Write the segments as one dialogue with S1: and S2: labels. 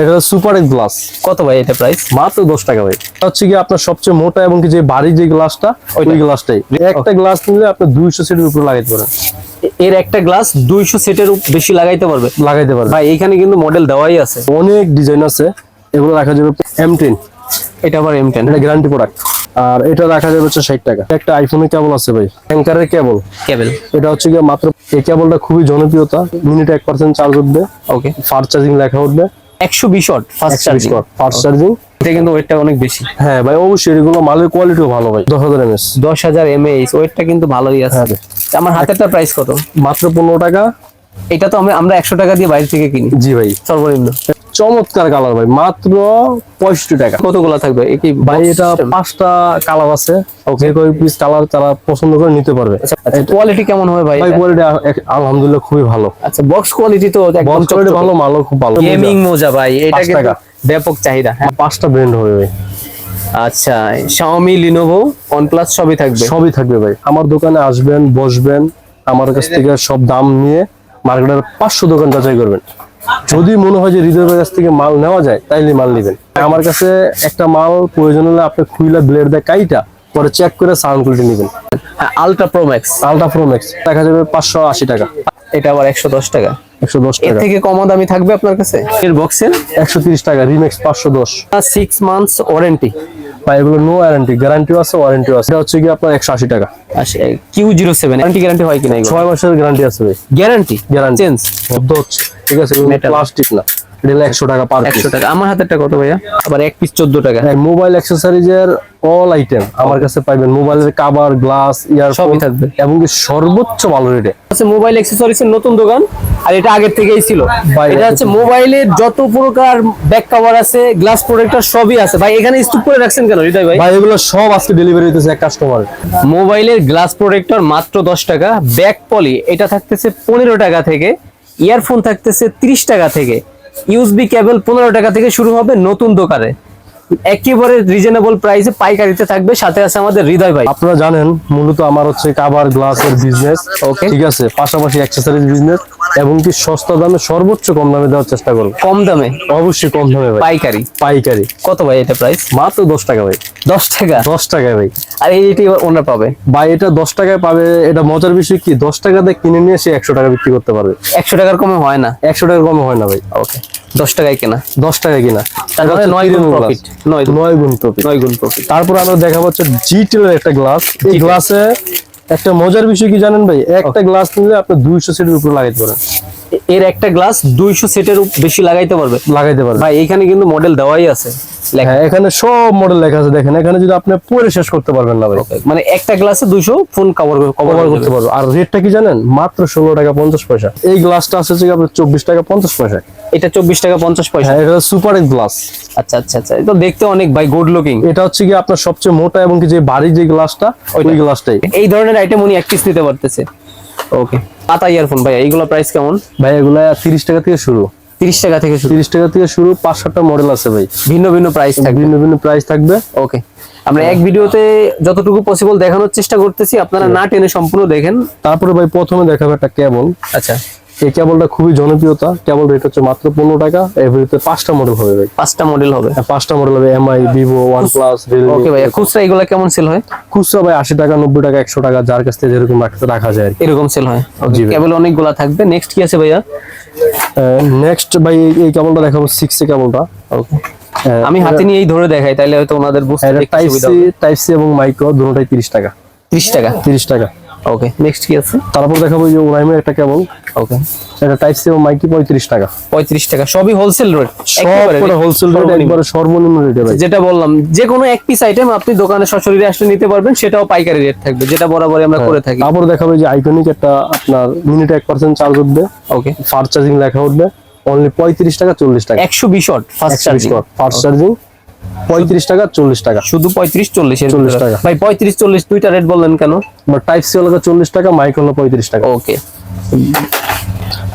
S1: এটা super glass
S2: কত ভাই এটা প্রাইস
S1: মাত্র দশ টাকা ভাই। হচ্ছে কি আপনার সবচেয়ে মোটা এবং যে যে গ্লাসটা ওই গ্লাসটাই একটা গ্লাস নিলে আপনি দুইশো সিটের উপরে লাগাইতে পারেন।
S2: এর একটা গ্লাস সেটের বেশি লাগাইতে পারবে?
S1: লাগাইতে
S2: ভাই এখানে কিন্তু মডেল দেওয়াই আছে।
S1: অনেক ডিজাইন আছে। এগুলো রাখা যাবে এম টেন
S2: এটা আবার এম টেন
S1: এটা গ্যারান্টি প্রোডাক্ট আর এটা রাখা যাবে হচ্ছে ষাট টাকা। একটা আইফোনের কেবল আছে ভাই। অ্যাঙ্কারের কেবল
S2: কেবল
S1: এটা হচ্ছে গিয়ে মাত্র এই কেবলটা খুবই জনপ্রিয়তা। মিনিটে এক পার্সেন্ট চার্জ উঠবে।
S2: ওকে
S1: ফাস্ট চার্জিং লেখা উঠবে।
S2: একশো বিশ ওয়াট ফাস্ট চার্জিং এটা কিন্তু ওয়েটটা অনেক বেশি।
S1: হ্যাঁ ভাই অবশ্যই এগুলো মালের কোয়ালিটিও ভালো ভাই। দশ হাজার এমএস
S2: দশ হাজার ওয়েটটা কিন্তু ভালোই আছে।
S1: হ্যাঁ
S2: আমার হাতেরটা প্রাইস কত?
S1: মাত্র পনেরো টাকা।
S2: এটা তো আমরা একশো টাকা দিয়ে বাইরে থেকে কিনি।
S1: জি ভাই।
S2: সর্বনিম্ন।
S1: চমৎকার কালার ভাই মাত্র পঁয়ষট্টি টাকা।
S2: কতগুলো থাকবে?
S1: ভাই এটা পাঁচটা কালার আছে। পিস কালার তারা পছন্দ করে নিতে পারবে।
S2: কোয়ালিটি কেমন হবে ভাই?
S1: ভাই কোয়ালিটি আলহামদুলিল্লাহ খুবই ভালো।
S2: আচ্ছা বক্স কোয়ালিটি তো একদম
S1: ভালো মালও খুব ভালো।
S2: গেমিং মোজা ভাই এটা কিন্তু
S1: টাকা।
S2: ব্যাপক চাহিদা হ্যাঁ।
S1: পাঁচটা ব্র্যান্ড হবে ভাই।
S2: আচ্ছা Xiaomi Lenovo OnePlus সবই থাকবে?
S1: সবই থাকবে ভাই। আমার দোকানে আসবেন বসবেন আমার কাছ থেকে সব দাম নিয়ে মার্কেটের পাঁচশো দোকান যাচাই করবেন। যদি মনে হয় যে রিজার্ভের কাছ থেকে মাল নেওয়া যায় তাইলে মাল নেবেন। আমার কাছে একটা মাল প্রয়োজন হলে আপনি খুইলা ব্লেড দেয় কাইটা পরে চেক করে সাউন্ড কোয়ালিটি নেবেন।
S2: Ultra pro max
S1: ultra pro max দেখা যাবে পাঁচশো আশি টাকা।
S2: এটা আবার একশো দশ টাকা।
S1: একশো দশ টাকা।
S2: থেকে কম দামি থাকবে আপনার কাছে? এর বক্সের
S1: একশো তিরিশ টাকা রিমেক্স পাঁচশো দশ।
S2: সিক্স মান্থস ওয়ারেন্টি
S1: বা এগুলো নো ওয়ারেন্টি গ্যারান্টিও আছে ওয়ারেন্টিও আছে। এটা হচ্ছে কি আপনার একশো আশি টাকা।
S2: Q zero seven guarantee guarantee হয় কিনা
S1: ছয় মাসের গ্যারান্টি আছে ভাই।
S2: গ্যারান্টি
S1: গ্যারান্টি
S2: চেঞ্জ
S1: শব্দ হচ্ছে। ঠিক আছে. প্লাস্টিক না। এটা হলো একশো টাকা পার
S2: একশো টাকা। আমার হাতেরটা কত ভাইয়া? আবার এক পিস চোদ্দ টাকা।
S1: মোবাইল অ্যাক্সেসরিজের অল আইটেম আমার কাছে পাইবেন। মোবাইলের কাভার গ্লাস ইয়ারফোন
S2: সবই থাকবে।
S1: এবং সর্বোচ্চ ভালো রেটে
S2: হচ্ছে মোবাইল অ্যাক্সেসরিজ এর নতুন দোকান। আর এটা আগের থেকেই ছিল। এটা হচ্ছে মোবাইলের যত প্রকার ব্যাক কভার আছে গ্লাস প্রোটেক্টর সবই আছে। ভাই এখানে স্তূপ করে রাখছেন কেন হৃদয় ভাই?
S1: ভাই এগুলো সব আজকে ডেলিভারি হইতেছে এক কাস্টমার
S2: মোবাইলের গ্লাস প্রোটেক্টর মাত্র দশ টাকা। ব্যাক পলি এটা থাকতেছে পনেরো টাকা থেকে। ইয়ারফোন থাকতেছে ত্রিশ টাকা থেকে। ইউএসবি কেবল পনেরো টাকা থেকে শুরু হবে নতুন দোকানে। একেবারে রিজনেবল প্রাইসে পাইকারিতে থাকবে সাথে আছে আমাদের হৃদয় ভাই।
S1: আপনারা জানেন মূলত আমার হচ্ছে কাভার গ্লাসের বিজনেস
S2: Okay.
S1: ঠিক আছে? পাশাপাশি অ্যাক্সেসরিজ বিজনেস এবং কি সস্তা দামে সর্বোচ্চ কম দামে দেওয়ার চেষ্টা করব।
S2: কম দামে?
S1: অবশ্যই কম দামে ভাই।
S2: পাইকারি?
S1: পাইকারি।
S2: কত ভাই এটা প্রাইস
S1: মাত্র দশ টাকা ভাই।
S2: দশ টাকা?
S1: দশ টাকা ভাই।
S2: আর এইটি ওনার পাবে?
S1: ভাই এটা দশ টাকায় পাবে এটা মজার বিষয় কি? দশ টাকাতে কিনে নিয়ে সে একশো টাকা বিক্রি করতে পারবে।
S2: একশো টাকার কমে হয় না?
S1: একশো টাকার কমে হয় না ভাই।
S2: ওকে দশ টাকায় কেনা।
S1: দশ টাকায় কিনা।
S2: তার মানে নয় গুণ প্রফিট নয়
S1: নয় গুণ প্রফিট
S2: নয় গুণ প্রফিট
S1: তারপর আমরা দেখা হচ্ছে জি টেলের একটা গ্লাস এই গ্লাসে একটা মজার বিষয় কি জানেন ভাই? একটা গ্লাস নিলে আপনি দুইশো সিটের উপরে লাগাইতে পারেন।
S2: এর একটা গ্লাস দুইশো সেটের বেশি লাগাইতে পারবে।
S1: লাগাইতে পারবে।
S2: ভাই এখানে কিন্তু মডেল দেওয়াই আছে।
S1: হ্যাঁ এখানে সব মডেল লেখা আছে দেখেন। এখানে যদি আপনি পরে শেষ করতে পারবেন না ভাই।
S2: মানে একটা গ্লাসে দুইশো ফোন কভার
S1: কভার করতে পারব। আর রেটটা কি জানেন? মাত্র ষোলো টাকা পঞ্চাশ পয়সা। এই গ্লাসটা আছে কি আপনার চব্বিশ টাকা পঞ্চাশ পয়সা।
S2: এটা চব্বিশ টাকা পঞ্চাশ পয়সা।
S1: হ্যাঁ এটা সুপার গ্লাস
S2: আচ্ছা আচ্ছা আচ্ছা এটা দেখতে অনেক ভাই গুড লুকিং
S1: এটা হচ্ছে কি আপনার সবচেয়ে মোটা এবং কি যে বাড়ি যে গ্লাসটা ওই। গ্লাসটাই
S2: এই ধরনের আইটেম উনি এক পিস নিতে পারতেছে। ওকে। পাতা ইয়ারফোন ভাই এইগুলো প্রাইস কেমন?
S1: ভাই এগুলো তিরিশ টাকা থেকে শুরু।
S2: তিরিশ টাকা থেকে শুরু।
S1: তিরিশ টাকা থেকে শুরু পাঁচ সাতটা মডেল আছে ভাই।
S2: ভিন্ন ভিন্ন প্রাইস থাকবে।
S1: ভিন্ন ভিন্ন প্রাইস থাকবে।
S2: ওকে। আমরা এক ভিডিওতে যতটুকু পসিবল দেখানোর চেষ্টা করতেছি আপনারা না টেনে সম্পূর্ণ দেখেন।
S1: তারপরে ভাই প্রথমে দেখাবো একটা কেবল।
S2: আচ্ছা।
S1: এই কেবলটা খুবই জনপ্রিয়তা। কেবল রেট হচ্ছে মাত্র পনেরো টাকা। এর পাঁচটা মডেল হবে ভাই।
S2: পাঁচটা মডেল হবে।
S1: হ্যাঁ, পাঁচটা মডেল হবে MI Vivo OnePlus
S2: okay ভাই খুচরা এগুলো কেমন সেল হয়?
S1: খুচরা ভাই আশি টাকা নব্বই টাকা একশো টাকা যার কাছ থেকে যেরকম রাখতে রাখা যায়
S2: এরকম সেল হয়। কেবল অনেকগুলা থাকবে। নেক্সট কি আছে ভাইয়া?
S1: নেক্সট ভাই এই- কেবলটা দেখাবো সিক্স এ কেবলটা
S2: ওকে আমি হাতে নিয়েই ধরে দেখাই তাহলে হয়তো ওনাদের বুঝতে
S1: টাইপ সি টাইপ সি এবং মাইক্রো দুটোটাই তিরিশ টাকা।
S2: 30 টাকা?
S1: তিরিশ টাকা।
S2: ওকে নেক্সট কি আছে?
S1: তারপর দেখাবো যে ওরাইমের একটা কেবল।
S2: ওকে
S1: এটা টাইপ সি মাইকি মাইক্রো পঁয়ত্রিশ টাকা।
S2: 35 টাকা সবই হোলসেল রেট
S1: সব করে হোলসেল রেট একবারে সর্বনিম্ন রেটে ভাই।
S2: যেটা বললাম যে কোনো এক পিস আইটেম আপনি দোকানে সরাসরি আসলে নিতে পারবেন সেটাও পাইকারি রেট থাকবে যেটা বরাবরই আমরা করে থাকি।
S1: তারপর দেখাবো যে আইকনিক একটা আপনার মিনিটে এক পার্সেন্ট চার্জ উঠবে।
S2: ওকে
S1: ফাস্ট চার্জিং লেখা উঠবে। অনলি পঁয়ত্রিশ টাকা চল্লিশ টাকা।
S2: 120 watt fast charging
S1: fast charging পঁয়ত্রিশ টাকা চল্লিশ টাকা।
S2: শুধু 35 40 এর
S1: 40 টাকা।
S2: ভাই 35 40 দুইটা রেট বললেন কেন?
S1: টাইপ সি হলো চল্লিশ টাকা মাইক হলো পঁয়ত্রিশ টাকা।
S2: ওকে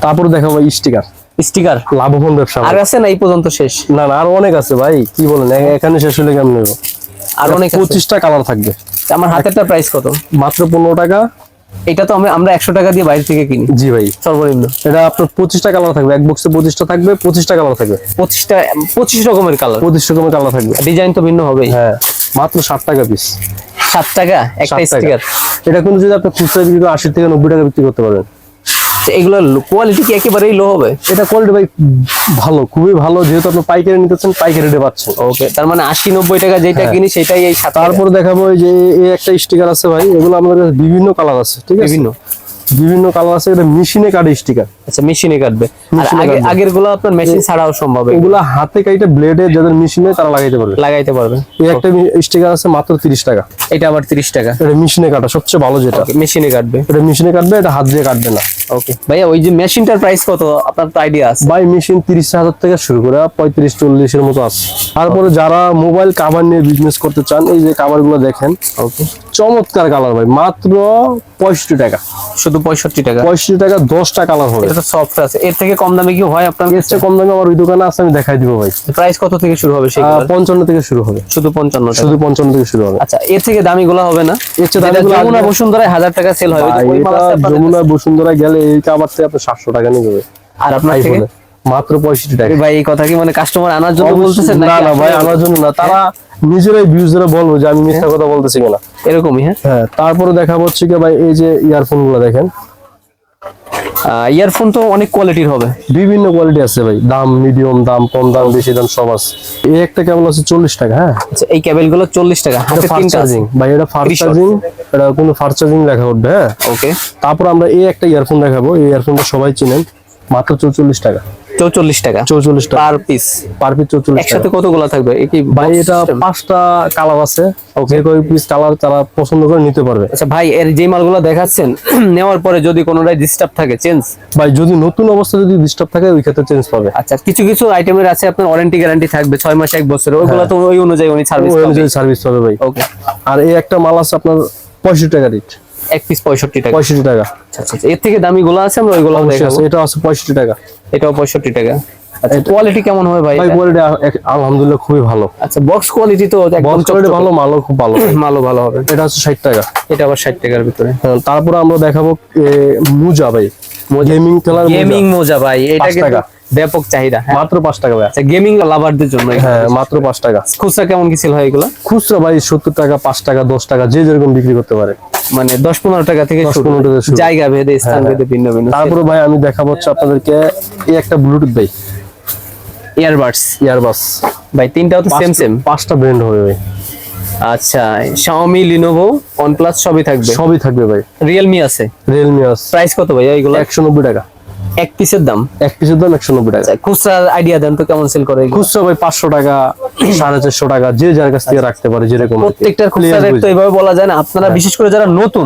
S1: তারপর দেখাবো স্টিকার
S2: স্টিকার
S1: লাভবান ব্যবসা
S2: আর আছে না এই পর্যন্ত শেষ?
S1: না না আরও অনেক আছে ভাই। কি বলেন এখানে শেষ হলে কেমন নেব?
S2: আর অনেক।
S1: পঁচিশটা কালার থাকবে।
S2: আমার হাতেরটা প্রাইস কত?
S1: মাত্র পনেরো টাকা
S2: এটা তো আমরা একশো টাকা দিয়ে বাইরে থেকে কিনি।
S1: জি ভাই
S2: সর্বনিম্ন।
S1: এটা আপনার পঁচিশটা কালার থাকবে এক বক্সে পঁচিশটা থাকবে পঁচিশটা কালার থাকবে।
S2: পঁচিশটা পঁচিশ রকমের কালার
S1: পঁচিশ রকমের কালার থাকবে।
S2: ডিজাইন তো ভিন্ন হবেই।
S1: হ্যাঁ মাত্র ষাট টাকা পিস
S2: সাত টাকা একটা স্টিকার
S1: এটা কিন্তু যদি আপনি খুচরা বিক্রি করে আশি থেকে নব্বই টাকা বিক্রি করতে পারবেন
S2: এগুলোর কোয়ালিটি কি একেবারেই লো হবে?
S1: এটা কোয়ালিটি ভাই ভালো খুবই ভালো। যেহেতু আপনি পাইকারি নিতেছেন পাইকারি রেটে পাচ্ছেন।
S2: ওকে তার মানে আশি নব্বই টাকা যেটা
S1: হ্যাঁ।
S2: কিনি সেটাই এই তারপর
S1: দেখাবো যে এই একটা স্টিকার আছে ভাই এগুলো আমাদের বিভিন্ন কালার আছে ঠিক আছে?
S2: বিভিন্ন?
S1: বিভিন্ন কালার আছে এটা মেশিনে কাটে স্টিকার
S2: আচ্ছা মেশিনে কাটবে। আর আগেরগুলো আপনার মেশিন ছাড়াও সম্ভব এগুলো।
S1: হাতে কাইটে ব্লেডে যাদের মেশিনে তারা লাগাইতে পারবে।
S2: লাগাইতে পারবে।
S1: এই একটা স্টিকার আছে মাত্র তিরিশ টাকা।
S2: এটা আবার তিরিশ টাকা।
S1: এটা মেশিনে কাটা সবচেয়ে ভালো যেটা।
S2: মেশিনে কাটবে।
S1: এটা মেশিনে কাটবে এটা হাত দিয়ে কাটবে না।
S2: ওকে ভাইয়া ওই যে মেশিনটার প্রাইস কত? আপনার তো আইডিয়া আছে।
S1: বাই মেশিন তিরিশ হাজার থেকে শুরু করে পঁয়ত্রিশ চল্লিশের মতো আছে। তারপরে যারা মোবাইল কাভার নিয়ে বিজনেস করতে চান এই যে কাভারগুলো দেখেন।
S2: ওকে
S1: চমৎকার কালার ভাই। মাত্র পঁয়ষট্টি টাকা।
S2: শুধু পঁয়ষট্টি টাকা।
S1: পঁয়ষট্টি টাকা দশটা কালার হবে।
S2: এটা সফট আছে। এর থেকে কম দামে কি হয় আপনার?
S1: এর কম দামে আমার ওই দোকানে আছে আমি দেখাই দিব ভাই।
S2: প্রাইস কত থেকে শুরু হবে সেগুলো?
S1: পঞ্চান্ন থেকে শুরু হবে।
S2: শুধু পঞ্চান্ন টাকা।
S1: শুধু পঞ্চান্ন থেকে শুরু হবে।
S2: আচ্ছা এর থেকে দামি গুলো হবে না?
S1: এর চেয়ে দামিগুলো
S2: যমুনা বসুন্ধরায় হাজার টাকা সেল হয়। ওই মাল আছে
S1: যমুনা
S2: কাছে?
S1: বসুন্ধরা গেলে এই থেকে আপনি সাতশো টাকা নিয়ে যাবে।
S2: আর আপনার থেকে?
S1: মাত্র পঁয়ষট্টি টাকা।
S2: ভাই এই কথা কি মানে কাস্টমার আনার জন্য বলতেছেন
S1: না না ভাই আমার জন্য না। তারা নিজেরাই ভিউজরা বলব যে আমি মিথ্যা কথা বলতেছি কিনা।
S2: এরকমই হ্যাঁ।
S1: হ্যাঁ তারপরে দেখা হচ্ছে কি ভাই এই যে ইয়ারফোনগুলো দেখেন।
S2: ইয়ারফোন তো অনেক কোয়ালিটির হবে।
S1: বিভিন্ন কোয়ালিটি আছে ভাই। দাম মিডিয়াম দাম কম দাম বেশি দাম সব আছে। এই একটা কেবল আছে চল্লিশ টাকা হ্যাঁ?
S2: আচ্ছা এই কেবলগুলো চল্লিশ টাকা
S1: ফাস্ট চার্জিং ভাই এটা ফাস্ট চার্জিং এটা কোনো ফাস্ট চার্জিং লেখা উঠবে হ্যাঁ?
S2: ওকে
S1: তারপর আমরা এই একটা ইয়ারফোন দেখাবো। এই ইয়ারফোনটা সবাই চিনেন। মাত্র চৌচল্লিশ টাকা।
S2: চৌচল্লিশ টাকা।
S1: চৌচল্লিশ টাকা।
S2: পার পিস
S1: পার পিস চৌচল্লিশ
S2: একসাথে
S1: টাকা।
S2: কতগুলো থাকবে?
S1: ভাই এটা পাঁচটা কালার আছে। যে কয় পিস কালার তারা পছন্দ করে নিতে পারবে।
S2: আচ্ছা ভাই এর যে মালগুলো দেখাচ্ছেন নেওয়ার পরে যদি কোনোটাই ডিস্টার্ব থাকে চেঞ্জ
S1: ভাই যদি নতুন অবস্থা যদি ডিস্টার্ব থাকে ওই ক্ষেত্রে চেঞ্জ পাবে।
S2: আচ্ছা কিছু কিছু আইটেমের আছে আপনার ওয়ারেন্টি গ্যারান্টি থাকবে ছয় মাস এক বছর ওইগুলো তো ওই অনুযায়ী উনি সার্ভিস
S1: ওই অনুযায়ী সার্ভিস পাবে ভাই।
S2: ওকে
S1: আর এই একটা মাল আছে আপনার পঁয়ষট্টি টাকা রেট
S2: এক পিস পঁয়ষট্টি টাকা।
S1: পঁয়ষট্টি টাকা।
S2: আচ্ছা আচ্ছা আচ্ছা। এর থেকে দামি গুলো আছে? আমরা ওইগুলো দেখাবো।
S1: এটা আছে পঁয়ষট্টি টাকা।
S2: এটাও পঁয়ষট্টি টাকা। আচ্ছা কোয়ালিটি কেমন হবে ভাই?
S1: ভাই কোয়ালিটি আলহামদুলিল্লাহ খুবই ভালো।
S2: আচ্ছা বক্স কোয়ালিটি তো একদম
S1: কোয়ালিটি ভালো মালও খুব ভালো।
S2: ভালো ভালো হবে।
S1: এটা হচ্ছে ষাট টাকা।
S2: এটা আবার ষাট টাকার ভিতরে।
S1: হ্যাঁ, তারপরে আমরা দেখাবো মুজা ভাই। গেমিং খেলার
S2: গেমিং মোজা ভাই এটা কিন্তু। ব্যাপক চাহিদা হ্যাঁ।
S1: মাত্র পাঁচ টাকা ভাই।
S2: আচ্ছা গেমিং লাভারদের জন্য
S1: হ্যাঁ মাত্র পাঁচ টাকা।
S2: খুচরা কেমন কি ছিল হয় এগুলো?
S1: খুচরা ভাই সত্তর টাকা পাঁচ টাকা দশ টাকা যে যেরকম বিক্রি করতে পারে।
S2: মানে দশ পনেরো টাকা থেকে
S1: 10
S2: শুরু।
S1: 15 টাকা শুরু।
S2: জায়গা ভেদে স্থান
S1: হ্যাঁ,
S2: ভেদে ভিন্ন ভিন্ন।
S1: তারপরে ভাই আমি দেখাবো হচ্ছে আপনাদেরকে এই একটা ব্লুটুথ ভাই।
S2: ইয়ারবাডস
S1: ইয়ারবাডস
S2: ভাই তিনটাও তো সেম সেম
S1: পাঁচটা ব্র্যান্ড হবে ভাই।
S2: আচ্ছা Xiaomi Lenovo OnePlus সবই থাকবে।
S1: সবই থাকবে ভাই।
S2: Realme আছে।
S1: রিয়েলমি আছে।
S2: প্রাইস কত ভাই? এগুলো
S1: একশো নব্বই টাকা।
S2: এক পিসের দাম?
S1: এক পিসের দাম একশো নব্বই টাকা।
S2: আচ্ছা, খুচরা আইডিয়া দেন তো কেমন সেল করে
S1: খুচরা ভাই পাঁচশো টাকা সাড়ে চারশো টাকা যে যার কাছ থেকে রাখতে পারে যেরকম
S2: প্রত্যেকটার খুচরা রেট তো এইভাবে বলা যায় না। আপনারা বিশেষ করে যারা নতুন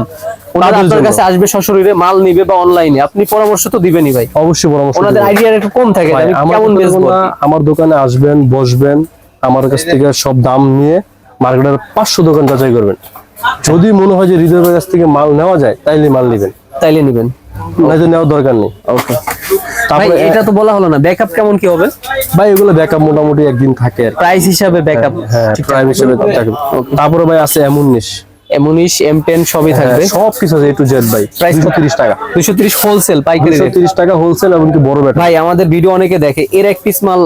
S2: ওনারা আপনার কাছে আসবে সশরীরে মাল নিবে বা অনলাইনে আপনি পরামর্শ তো দিবেনই ভাই।
S1: অবশ্যই পরামর্শ
S2: ওনাদের আইডিয়া একটু কম থাকে কেমন
S1: আমার দোকানে আসবেন বসবেন আমার কাছ থেকে সব দাম নিয়ে মার্কেটের পাঁচশো দোকান যাচাই করবেন। যদি মনে হয় যে হৃদয়ের কাছ থেকে মাল নেওয়া যায় তাইলে মাল নেবেন।
S2: তাইলে নিবেন।
S1: নয়তো নেওয়ার দরকার নেই।
S2: ওকে ভাই এটা তো বলা হলো না। ব্যাকআপ কেমন কি হবে?
S1: ভাই এগুলো ব্যাকআপ মোটামুটি একদিন থাকে
S2: প্রাইস হিসাবে ব্যাকআপ
S1: হ্যাঁ প্রাইম হিসেবে থাকে। তারপরে ভাই আছে
S2: সবই থাকবে।
S1: সব কিছু আছে এ টু জেড ভাই।
S2: কত?
S1: তিরিশ টাকা।
S2: দুশো তিরিশ হোলসেল পাইকারি
S1: দুশো
S2: রেট
S1: তিরিশ টাকা হোলসেল এবং কি বড় ব্যাটারি।
S2: ভাই আমাদের ভিডিও অনেকে দেখে এর এক পিস মাল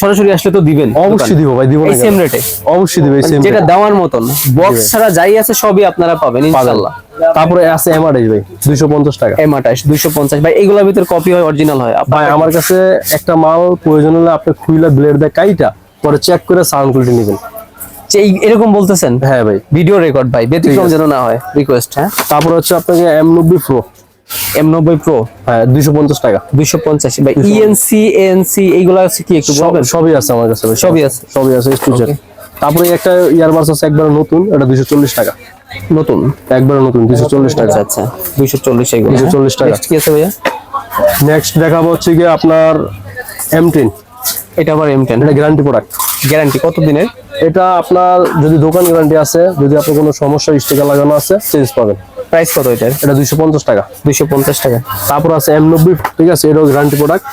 S2: সরাসরি আসলে তো দিবেন
S1: অবশ্যই দিব ভাই দিব না
S2: এই সেম রেটে
S1: অবশ্যই দিব সেম
S2: যেটা দেওয়ার মতন। বক্স ছাড়া যাই আছে সবই আপনারা পাবেন। ইনশাআল্লাহ।
S1: তারপরে আছে এমআরএস ভাই দুইশো পঞ্চাশ টাকা।
S2: এম আঠাশ দুইশো পঞ্চাশ। ভাই এগুলোর ভিতর কপি হয় অরিজিনাল হয়?
S1: ভাই আমার কাছে একটা মাল প্রয়োজন হলে আপনি খুইলা ব্লেড দিয়ে কাইটা পরে চেক করে সাউন্ড কোয়ালিটি নেবেন।
S2: এই- এরকম বলতেছেন?
S1: হ্যাঁ ভাই।
S2: ভিডিও রেকর্ড ভাই ব্যতিক্রম যেন না হয় রিকোয়েস্ট হ্যাঁ?
S1: তারপরে হচ্ছে আপনাকে এম নব্বই প্রো
S2: এম নব্বই প্রো
S1: হ্যাঁ দুইশো পঞ্চাশ টাকা।
S2: দুইশো পঞ্চাশ ভাই ইএনসি এএনসি এইগুলো আছে কি একটু
S1: সবই আছে আমার কাছে
S2: সবই আছে।
S1: সবই আছে স্টুডেন্ট তারপরে একটা ইয়ারবাডস আছে একবার নতুন এটা দুইশো চল্লিশ টাকা।
S2: নতুন?
S1: একবার নতুন দুইশো চল্লিশ টাকা।
S2: আচ্ছা আচ্ছা দুইশো চল্লিশ এগুলো।
S1: 240 টাকা।
S2: Next কি আছে ভাইয়া?
S1: নেক্সট দেখাবো হচ্ছে গিয়ে আপনার এম টেন
S2: এটা আবার এম টেন
S1: এটা গ্যারান্টি প্রোডাক্ট
S2: গ্যারান্টি কত দিনের?
S1: এটা আপনার যদি দোকান গ্যারান্টি আছে যদি আপনার কোনো সমস্যা স্টিকার লাগানো আছে চেঞ্জ পাবেন।
S2: প্রাইস কত
S1: এটা দুইশো পঞ্চাশ টাকা।
S2: দুইশো পঞ্চাশ টাকা।
S1: তারপর আছে এম নব্বই ঠিক আছে? এটাও গ্যারান্টি প্রোডাক্ট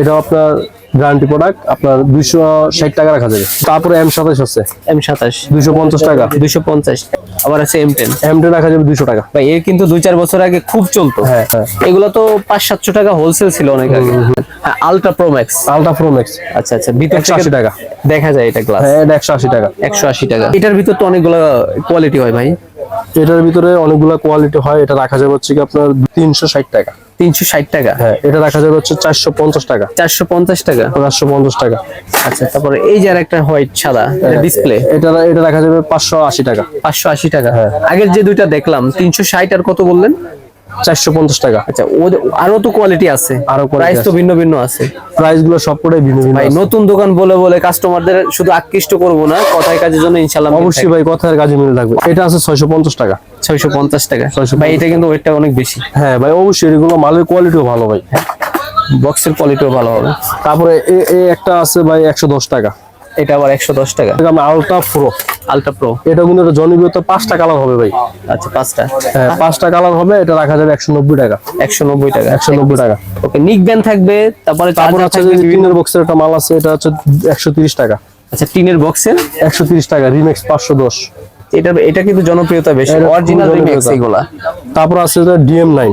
S1: এটাও আপনার গ্যারান্টি প্রোডাক্ট আপনার দুইশো ষাট টাকা রাখা যাবে। তারপরে এম সাতাশ আছে।
S2: এম সাতাশ।
S1: দুইশো পঞ্চাশ টাকা।
S2: দুইশো পঞ্চাশ। আবার আছে এম টেন
S1: এম টেন রাখা যাবে দুইশো টাকা।
S2: ভাই এর কিন্তু দুই চার বছর আগে খুব চলতো।
S1: হ্যাঁ হ্যাঁ।
S2: এগুলো তো পাঁচ সাতশো টাকা হোলসেল ছিল অনেক আগে। হ্যাঁ ultra pro max
S1: ultra pro max
S2: আচ্ছা আচ্ছা। ভিতর
S1: একশো আশি টাকা।
S2: দেখা যায় এটা গ্লাস
S1: হ্যাঁ একশো আশি টাকা।
S2: একশো আশি টাকা। এটার ভিতর তো অনেকগুলো কোয়ালিটি হয় ভাই।
S1: এটার ভিতরে অনেকগুলো কোয়ালিটি হয়। এটা রাখা যাবে হচ্ছে কি আপনার তিনশো ষাট টাকা।
S2: তিনশো ষাট টাকা।
S1: হ্যাঁ এটা রাখা যাবে হচ্ছে চারশো পঞ্চাশ টাকা।
S2: চারশো পঞ্চাশ টাকা?
S1: চারশো পঞ্চাশ টাকা।
S2: আচ্ছা তারপরে এই যে আর একটা হোয়াইট সাদা ডিসপ্লে
S1: এটা এটা রাখা যাবে পাঁচশো আশি টাকা।
S2: পাঁচশো আশি টাকা।
S1: হ্যাঁ।
S2: আগের যে দুইটা দেখলাম তিনশো ষাট আর কত বললেন?
S1: চারশো পঞ্চাশ টাকা।
S2: আচ্ছা আরও তো কোয়ালিটি আছে।
S1: আরও
S2: প্রাইস তো ভিন্ন ভিন্ন আছে।
S1: প্রাইসগুলো সবকটাই ভিন্ন ভিন্ন
S2: ভাই নতুন দোকান বলে বলে কাস্টমারদের শুধু আকৃষ্ট করব না কথায় কাজের জন্য ইনশাল্লাহ
S1: অবশ্যই ভাই কথার কাজে মিলে থাকবে। এটা আছে ছয়শো পঞ্চাশ টাকা।
S2: ছয়শো পঞ্চাশ টাকা।
S1: 650
S2: ভাই এটা কিন্তু ওইটা অনেক বেশি।
S1: হ্যাঁ ভাই অবশ্যই এগুলো মালের কোয়ালিটিও ভালো ভাই।
S2: বক্সের কোয়ালিটিও ভালো হবে।
S1: তারপরে এ একটা আছে ভাই একশো দশ টাকা।
S2: এটা আবার একশো দশ টাকা।
S1: আলট্রা প্রো
S2: আলট্রা প্রো
S1: এটা কিন্তু একটা জনপ্রিয়তা পাঁচটা কালার হবে ভাই।
S2: আচ্ছা পাঁচটা।
S1: হ্যাঁ পাঁচটা কালার হবে এটা রাখা যাবে একশো নব্বই টাকা।
S2: একশো নব্বই টাকা।
S1: একশো নব্বই টাকা।
S2: ওকে নিক ব্যান্ড থাকবে তারপরে
S1: তারপর
S2: বিভিন্ন-
S1: টিনের বক্সের একটা মাল আছে এটা হচ্ছে একশো তিরিশ টাকা।
S2: আচ্ছা টিনের বক্সের
S1: একশো তিরিশ টাকা রিমেক্স পাঁচশো দশ।
S2: এটা এটা কিন্তু জনপ্রিয়তা বেশি অরিজিনাল রিমিক্স। এগুলা
S1: তারপর আছে ডিএম নাইন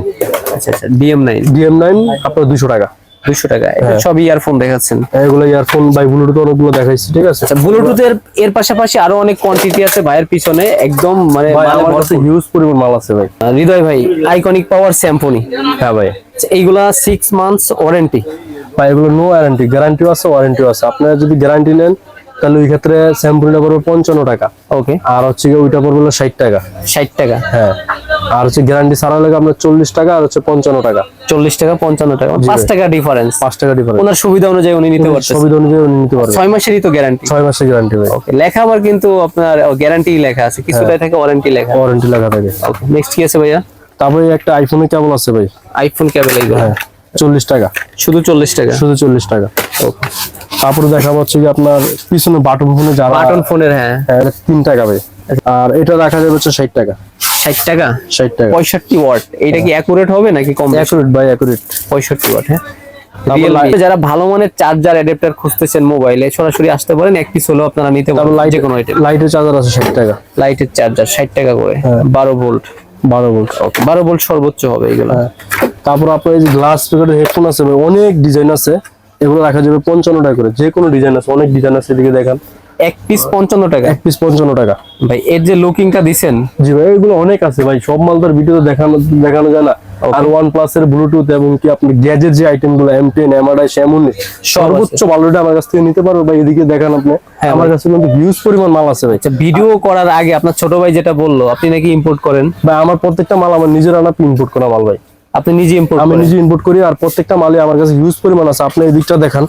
S2: আচ্ছা আচ্ছা ডিএম নাইন
S1: ডিএম নাইন আপনার দুশো টাকা।
S2: দুশো টাকা
S1: হ্যাঁ।
S2: সব ইয়ারফোন দেখাচ্ছেন।
S1: এগুলো ইয়ারফোন বাই ব্লুটুথ অনেকগুলো দেখাইছি ঠিক আছে?
S2: আচ্ছা ব্লুটুথের এর পাশাপাশি আরও অনেক কোয়ান্টিটি আছে ভাইয়ের পিছনে একদম মানে
S1: আমার কাছে হিউজ পরিমাণ মাল আছে ভাই।
S2: হৃদয় ভাই আইকনিক পাওয়ার স্যাম্পনি
S1: হ্যাঁ ভাই।
S2: এইগুলা সিক্স মান্থস ওয়ারেন্টি
S1: ভাই এগুলো নো ওয়ারেন্টি গ্যারান্টিও আছে ওয়ারেন্টিও আছে। আপনারা যদি গ্যারান্টি নেন তাহলে ওই ক্ষেত্রে স্যাম্পলটা পড়বে পঞ্চান্ন টাকা।
S2: ওকে
S1: আর হচ্ছে ওইটা পড়বে ষাট টাকা।
S2: ষাট টাকা।
S1: হ্যাঁ। আর হচ্ছে গ্যারান্টি ছাড়া লাগে আপনার চল্লিশ টাকা আর হচ্ছে পঞ্চান্ন টাকা?
S2: চল্লিশ টাকা পঞ্চান্ন টাকা। পাঁচ টাকা ডিফারেন্স
S1: পাঁচ টাকা ডিফারেন্স
S2: ওনার সুবিধা অনুযায়ী উনি নিতে পারছেন
S1: সুবিধা অনুযায়ী উনি নিতে পারবে।
S2: ছয় মাসেরই তো গ্যারান্টি
S1: ছয় মাসের গ্যারান্টি ভাই।
S2: ওকে লেখা আবার কিন্তু আপনার গ্যারান্টি লেখা আছে। কিছুটাই থাকে ওয়ারেন্টি লেখা।
S1: ওয়ারেন্টি লেখা থাকে।
S2: ওকে নেক্সট কি আছে ভাইয়া?
S1: তারপরে একটা আইফোনের কেবল আছে ভাই?
S2: আইফোন কেবল এইগুলো
S1: হ্যাঁ চল্লিশ টাকা।
S2: শুধু চল্লিশ টাকা?
S1: শুধু চল্লিশ টাকা।
S2: ওকে
S1: তারপরে দেখা হচ্ছে কি আপনার পিছনে বাটন ফোনে যারা
S2: বাটন ফোনের হ্যাঁ।
S1: হ্যাঁ, তিন টাকা ভাই। আর এটা রাখা যাবে হচ্ছে ষাট টাকা।
S2: ষাট টাকা?
S1: ষাট টাকা।
S2: পঁয়ষট্টি ওয়াট। এটা কি অ্যাকুরেট হবে নাকি কম
S1: অ্যাকুরেট ভাই অ্যাকুরেট
S2: পঁয়ষট্টি ওয়াট হ্যাঁ? যারা ভালো মানের চার্জার অ্যাডাপ্টার খুঁজতেছেন মোবাইলে সরাসরি আসতে পারেন এক পিস হলেও আপনারা নিতে পারেন
S1: লাইট
S2: যে কোনো
S1: লাইটের চার্জার আছে ষাট টাকা।
S2: লাইটের চার্জার ষাট টাকা করে
S1: হ্যাঁ।
S2: বারো ভোল্ট
S1: বারো ভোল্ট
S2: বারো ভোল্ট সর্বোচ্চ হবে এগুলো।
S1: হ্যাঁ। তারপর আপনার এই যে গ্লাস স্পিকারের হেডফোন আছে অনেক ডিজাইন আছে। এগুলো রাখা যাবে পঞ্চান্ন টাকা করে যে কোনো ডিজাইন আছে অনেক ডিজাইন আছে এদিকে দেখান।
S2: এক পিস পঞ্চান্ন টাকা।
S1: এক পিস পঞ্চান্ন টাকা।
S2: ভাই এর যে লুকিংটা দিছেন?
S1: জি ভাই এগুলো অনেক আছে ভাই সব মাল তার ভিডিওতে দেখানো দেখানো যায় না। আর ওয়ান প্লাস এর ব্লুটুথ এবং কি আপনি গ্যাজেট যে আইটেমগুলো এম টেন এমআরআই সেমন সর্বোচ্চ ভালোটা আমার কাছ থেকে নিতে পারব ভাই এদিকে দেখান আপনি।
S2: হ্যাঁ
S1: আমার কাছে কিন্তু হিউজ পরিমাণ মাল আছে ভাই।
S2: আচ্ছা ভিডিও করার আগে আপনার ছোট ভাই যেটা বলল আপনি নাকি ইম্পোর্ট করেন?
S1: ভাই আমার প্রত্যেকটা মাল আমার নিজের আনা ইম্পোর্ট করা মাল ভাই।
S2: আপনি নিজে ইম্পোর্ট
S1: আমি নিজে ইম্পোর্ট করি আর প্রত্যেকটা মালে আমার কাছে হিউজ পরিমাণ আছে। আপনি এই দিকটা দেখান।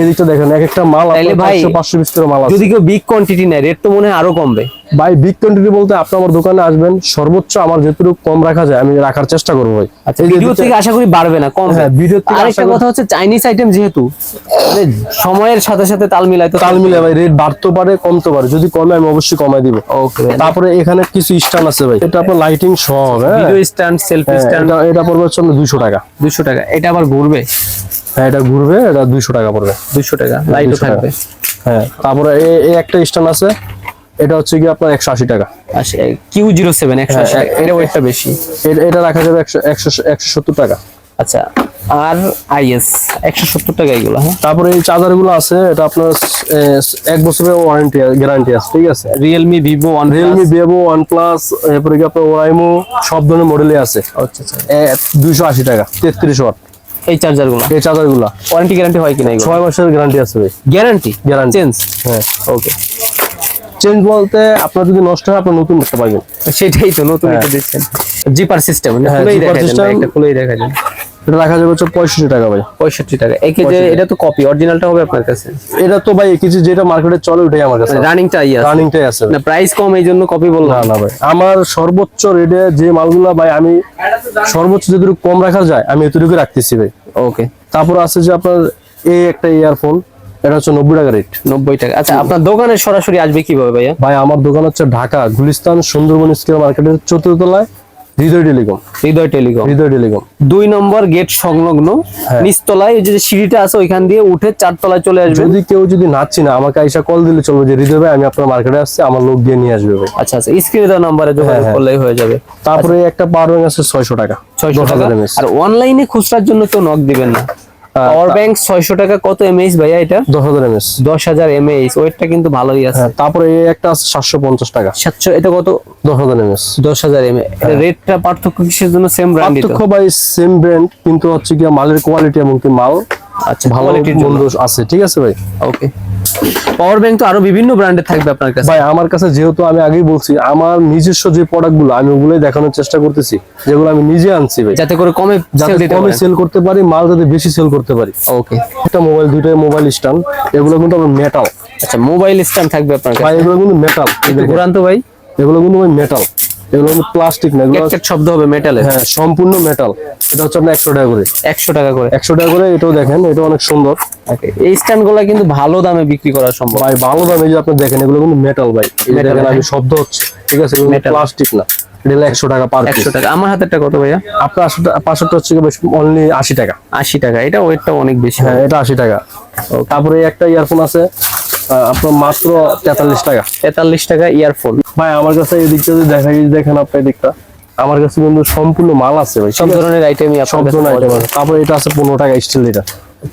S1: এই দিকটা দেখেন এক একটা মাল
S2: তাইলে ভাই,
S1: পাঁচশো পাঁচশো পিস করে মাল আছে।
S2: যদি কেউ বিগ কোয়ান্টিটি নেয় রেট তো মনে হয় আরও কমবে।
S1: ভাই বিগ কোয়ান্টিটি বলতে আপনি আমার দোকানে আসবেন সর্বোচ্চ আমার যেটুকু কম রাখা যায় আমি রাখার চেষ্টা করব ভাই।
S2: আচ্ছা ভিডিও থেকে আশা করি বাড়বে না কম
S1: হ্যাঁ, ভিডিও থেকে
S2: আরেকটা কথা হচ্ছে চাইনিজ আইটেম যেহেতু মানে সময়ের সাথে সাথে তাল মিলাই তো
S1: তাল মিলে ভাই রেট বাড়তে পারে কমতে পারে। যদি কমে আমি অবশ্যই কমাই দিব।
S2: ওকে
S1: তারপরে এখানে কিছু স্ট্যান্ড আছে ভাই এটা আপনার লাইটিং সহ
S2: ভিডিও স্ট্যান্ড সেলফি স্ট্যান্ড
S1: এটা পড়বে হচ্ছে টাকা।
S2: দুশো টাকা এটা আবার ঘুরবে?
S1: হ্যাঁ এটা ঘুরবে এটা দুইশো টাকা পড়বে।
S2: দুশো টাকা লাইটও থাকবে।
S1: হ্যাঁ তারপরে এই- একটা স্ট্যান্ড আছে এটা হচ্ছে কি আপনার একশো আশি টাকা।
S2: কিউ জিরো সেভেন একশো
S1: হ্যাঁ,
S2: এটা ওয়েটটা বেশি।
S1: এটা রাখা যাবে একশো একশো একশো সত্তর টাকা।
S2: আচ্ছা আর আইএস একশো সত্তর টাকা এগুলো হ্যাঁ?
S1: তারপরে এই চার্জারগুলো আছে এটা আপনার এক বছরের ওয়ারেন্টি গ্যারান্টি আছে ঠিক আছে?
S2: Realme Vivo one
S1: Realme Vivo OnePlus এরপরে কি আপনার ওরাইমো সব ধরনের মডেলে আছে।
S2: আচ্ছা আচ্ছা।
S1: দুইশো আশি টাকা তেত্রিশ ওয়াট
S2: এই চার্জারগুলো
S1: এই চার্জারগুলা
S2: ওয়ারেন্টি গ্যারান্টি হয় কিনা এগুলো?
S1: 6 মাসের গ্যারান্টি আছে ভাই।
S2: গ্যারান্টি
S1: গ্যারান্টি
S2: চেঞ্জ
S1: হ্যাঁ।
S2: ওকে
S1: চেঞ্জ বলতে আপনার যদি নষ্ট হয় আপনি নতুন করতে পারবেন।
S2: সেটাই তো নতুন
S1: হ্যাঁ।
S2: এটা দিচ্ছেন জিপার সিস্টেম খুলেই দেখা যায় একটা খুলেই দেখা যায়
S1: এটা রাখা যাবে হচ্ছে পঁয়ষট্টি টাকা ভাই।
S2: পঁয়ষট্টি টাকা। একে যে এটা তো কপি অরিজিনালটা হবে আপনার কাছে?
S1: এটা তো ভাই কিছু যেটা মার্কেটে চলে ওটাই আমার কাছে।
S2: রানিংটা ইয়া
S1: রানিংটাই আছে
S2: না প্রাইস কম এই জন্য কপি
S1: না
S2: বললাম।
S1: না ভাই। আমার সর্বোচ্চ রেটে যে মালগুলা ভাই আমি সর্বোচ্চ যেটুকু কম রাখা যায় আমি এতটুকু রাখতেছি ভাই।
S2: ওকে
S1: তারপর আছে যে আপনার এই একটা ইয়ারফোন এটা হচ্ছে নব্বই টাকা রেট
S2: নব্বই টাকা। আচ্ছা আপনার দোকানে সরাসরি আসবে কীভাবে ভাইয়া?
S1: ভাই আমার দোকান হচ্ছে ঢাকা গুলিস্তান সুন্দরবন স্কোয়ার মার্কেটের চতুর্থ তলায়। Hriday telecom.
S2: Hriday telecom.
S1: Hriday telecom.
S2: দুই নম্বর গেট সংলগ্ন
S1: হ্যাঁ।
S2: নিচতলায় যে সিঁড়িটা আছে ওইখান দিয়ে উঠে চারতলায় চলে আসবে।
S1: যদি কেউ যদি নাচছি না আমাকে আইসা কল দিলে চলবে যে হৃদয় ভাই আমি আপনার মার্কেটে আসছি আমার লোক দিয়ে নিয়ে আসবে
S2: আচ্ছা আচ্ছা স্ক্রিনে দেওয়া নাম্বারে যোগাযোগ
S1: হ্যাঁ।
S2: করলেই হয়ে যাবে।
S1: তারপরে একটা পাওয়ার ব্যাংক আছে ছয়শো টাকা
S2: ছয়শো
S1: দশ
S2: টাকা। আর অনলাইনে খুচরার জন্য কেউ নক দিবেন না। পাওয়ার ব্যাংক ছয়শো টাকা কত এমএইচ ভাইয়া এটা?
S1: দশ হাজার এমএস
S2: দশ হাজার এমএইচ ওয়েটটা কিন্তু ভালোই আছে।
S1: হ্যাঁ তারপরে এই একটা আছে সাতশো পঞ্চাশ টাকা।
S2: সাতশো এটা কত?
S1: দশ হাজার এমএস
S2: দশ হাজার এমএ রেটটা পার্থক্য কিসের জন্য সেম ব্র্যান্ড
S1: পার্থক্য ভাই সেম ব্র্যান্ড কিন্তু হচ্ছে কি মালের কোয়ালিটি এবং কি মাল
S2: আচ্ছা
S1: ভালো
S2: কোয়ালিটির জন্য।
S1: আছে ঠিক আছে ভাই?
S2: ওকে পাওয়ার ব্যাংক তো আরও বিভিন্ন ব্র্যান্ডের থাকবে আপনার কাছে।
S1: ভাই আমার কাছে যেহেতু আমি আগেই বলছি আমার নিজস্ব যে প্রোডাক্টগুলো আমি ওগুলোই দেখানোর চেষ্টা করতেছি যেগুলো আমি নিজে আনছি ভাই।
S2: যাতে করে কমে
S1: যাতে কমে সেল করতে পারি মাল যাতে বেশি সেল করতে পারি।
S2: ওকে
S1: একটা মোবাইল দুইটা মোবাইল স্ট্যান্ড এগুলো কিন্তু আমার মেটাল
S2: আচ্ছা মোবাইল স্ট্যান্ড থাকবে আপনার
S1: ভাই এগুলো কিন্তু মেটাল
S2: ঘুরান তো ভাই।
S1: এগুলো কিন্তু ভাই মেটাল এগুলো প্লাস্টিক না এগুলো
S2: শব্দ হবে মেটালের
S1: হ্যাঁ সম্পূর্ণ মেটাল এটা হচ্ছে আপনার একশো টাকা করে।
S2: একশো টাকা করে।
S1: একশো টাকা করে এটাও দেখেন এটা অনেক সুন্দর।
S2: এই স্ট্যান্ডগুলা কিন্তু ভালো দামে বিক্রি করা সম্ভব।
S1: ভাই ভালো দামে যে আপনি দেখেন এগুলো কিন্তু মেটাল ভাই। দেখেন আমি
S2: হ্যাঁ।
S1: শব্দ হচ্ছে ঠিক আছে। প্লাস্টিক না। এটা একশো টাকা পার
S2: একশো টাকা। আমার হাতেরটা কত ভাইয়া?
S1: আপনার পাঁচশোটা হচ্ছে অনলি আশি টাকা।
S2: আশি টাকা। এটা ওয়েটটা অনেক বেশি
S1: হ্যাঁ এটা আশি টাকা। তারপরে একটা ইয়ারফোন আছে আপনার মাত্র তেতাল্লিশ টাকা।
S2: তেতাল্লিশ টাকা ইয়ারফোন
S1: ভাই আমার কাছে এই দিকটা যদি দেখা যায় দেখেন আপনি দিকটা আমার কাছে কিন্তু সম্পূর্ণ মাল আছে ভাই
S2: সব ধরনের আইটেমই
S1: সব ধরনের
S2: যাবে।
S1: আছে তারপরে এটা আছে পনেরো টাকা স্টিল এটা।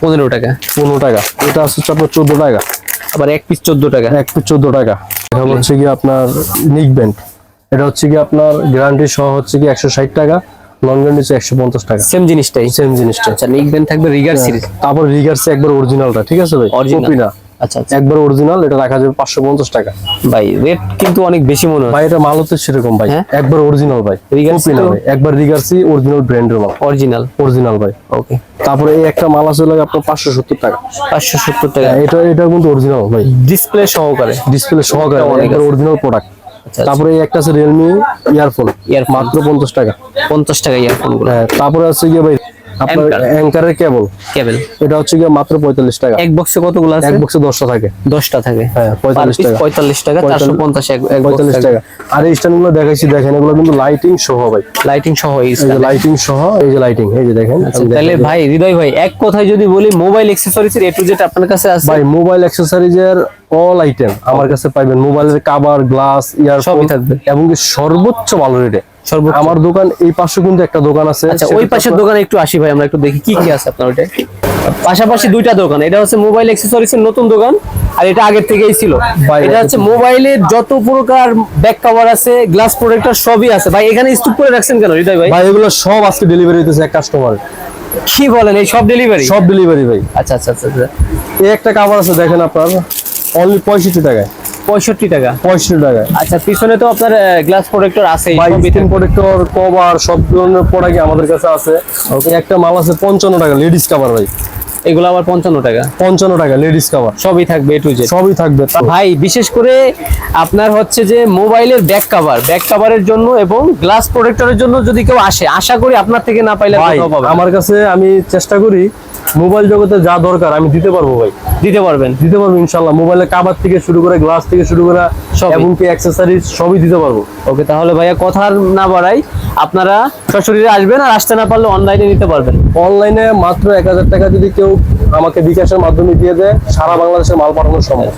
S2: পনেরো টাকা।
S1: পনেরো টাকা। এটা আছে আপনার চোদ্দ টাকা।
S2: আবার এক পিস চোদ্দ টাকা।
S1: এক পিস চোদ্দ টাকা। এটা হচ্ছে কি আপনার নিক ব্যান্ড এটা হচ্ছে কি আপনার গ্যারান্টি সহ হচ্ছে কি একশো ষাট টাকা নন গ্যারান্টি হচ্ছে একশো পঞ্চাশ টাকা।
S2: সেম জিনিসটাই।
S1: সেম জিনিসটা।
S2: আচ্ছা নিক ব্যান্ড থাকবে রিগার সিরিজ
S1: তারপর রিগার্সে একবার অরিজিনালটা ঠিক আছে ভাই?
S2: Original। আচ্ছা আচ্ছা।
S1: একবার অরিজিনাল এটা রাখা যাবে পাঁচশো পঞ্চাশ টাকা।
S2: ভাই রেট কিন্তু অনেক বেশি মনে হয়।
S1: ভাই এটা মাল হচ্ছে সেরকম ভাই।
S2: হ্যাঁ?
S1: একবার অরিজিনাল ভাই। ভাই। একবার রিগার্সি অরিজিনাল ব্র্যান্ডের মাল।
S2: অরিজিনাল
S1: অরিজিনাল ভাই।
S2: ওকে
S1: তারপরে এই একটা মাল আছে লাগে আপনার পাঁচশো সত্তর টাকা।
S2: পাঁচশো সত্তর টাকা।
S1: এটা এটা কিন্তু অরিজিনাল ভাই।
S2: ডিসপ্লে সহকারে।
S1: ডিসপ্লে সহকারে অরিজিনাল প্রোডাক্ট
S2: আচ্ছা
S1: তারপরে একটা আছে রিয়েলমি ইয়ারফোন
S2: Earphone।
S1: মাত্র পঞ্চাশ টাকা।
S2: পঞ্চাশ টাকা ইয়ারফোন
S1: হ্যাঁ তারপরে আছে গিয়ে ভাই আপনার। অ্যাঙ্কারের কেবল
S2: কেবল
S1: এটা হচ্ছে গিয়ে মাত্র পঁয়তাল্লিশ টাকা।
S2: এক বক্সে কতগুলো আছে?
S1: এক বক্সে দশটা থাকে।
S2: দশটা থাকে।
S1: হ্যাঁ, 45 টাকা।
S2: পঁয়তাল্লিশ টাকা চারশো পঞ্চাশ এক এক
S1: পঁয়তাল্লিশ টাকা। আর এই স্ট্যান্ডগুলো দেখাইছি দেখেন এগুলো কিন্তু লাইটিং সহ ভাই।
S2: লাইটিং সহ এই
S1: যে লাইটিং সহ এই যে লাইটিং এই যে দেখেন
S2: আচ্ছা, তাহলে ভাই হৃদয় ভাই এক কথায় যদি বলি মোবাইল অ্যাক্সেসরিজ এর এ টু জেড আপনার কাছে আছে?
S1: ভাই মোবাইল অ্যাক্সেসরিজের অল আইটেম আমার কাছে পাইবেন। মোবাইলের কাভার গ্লাস ইয়ারফোন
S2: সবই থাকবে।
S1: এবং সর্বোচ্চ ভালো রেটে আমার দোকান এই পাশে কিন্তু একটা দোকান আছে
S2: আচ্ছা ওই পাশের দোকানে একটু আসি ভাই আমরা একটু দেখি কি কি আছে আপনার ওইটা। পাশাপাশি দুইটা দোকান এটা হচ্ছে মোবাইল অ্যাক্সেসরিজ এর নতুন দোকান আর এটা আগের থেকেই ছিল।
S1: ভাই,
S2: এটা হচ্ছে মোবাইলের যত প্রকার ব্যাক কভার আছে গ্লাস প্রোটেক্টর সবই আছে। ভাই এখানে স্তূপ করে রাখছেন কেন হৃদয় ভাই?
S1: ভাই এগুলো সব আজকে ডেলিভারি হইতেছে এক কাস্টমার
S2: কি বলেন এই সব ডেলিভারি
S1: সব ডেলিভারি ভাই।
S2: আচ্ছা আচ্ছা আচ্ছা আচ্ছা।
S1: এই একটা কাভার আছে দেখেন আপনার অনলি পঁয়ষট্টি টাকায়।
S2: পঁয়ষট্টি টাকা।
S1: পঁয়ষট্টি টাকায়
S2: আচ্ছা পিছনে তো আপনার গ্লাস প্রোটেক্টর আছে
S1: স্ক্রিন প্রোটেক্টর কভার সব ধরনের প্রোডাক্ট আমাদের কাছে আছে। একটা মাল আছে পঞ্চান্ন টাকা লেডিস কাভার ভাই।
S2: এগুলো আবার পঞ্চান্ন টাকা?
S1: পঞ্চান্ন টাকা লেডিস কাভার
S2: সবই থাকবে এ টু জেড
S1: সবই থাকবে।
S2: ভাই বিশেষ করে আপনার হচ্ছে যে মোবাইলের ব্যাক কভার ব্যাক কভারের জন্য এবং গ্লাস প্রোটেক্টরের জন্য যদি কেউ আসে আশা করি আপনার থেকে না পাইলে
S1: আমার কাছে আমি চেষ্টা করি মোবাইল জগতে যা দরকার আমি দিতে পারব ভাই।
S2: দিতে পারবেন।
S1: দিতে পারব ইনশাল্লাহ। মোবাইলের কাবার থেকে শুরু করে গ্লাস থেকে শুরু করে
S2: সব
S1: এবং কি অ্যাক্সেসরিজ সবই দিতে পারব।
S2: ওকে তাহলে ভাইয়া কথার না বাড়াই আপনারা সশরীরে আসবেন আর আসতে না পারলে অনলাইনে নিতে পারবেন।
S1: অনলাইনে মাত্র এক হাজার টাকা যদি কেউ আমাকে বিকাশের মাধ্যমে দিয়ে দেয় সারা বাংলাদেশের মাল পাঠানো সম্ভব।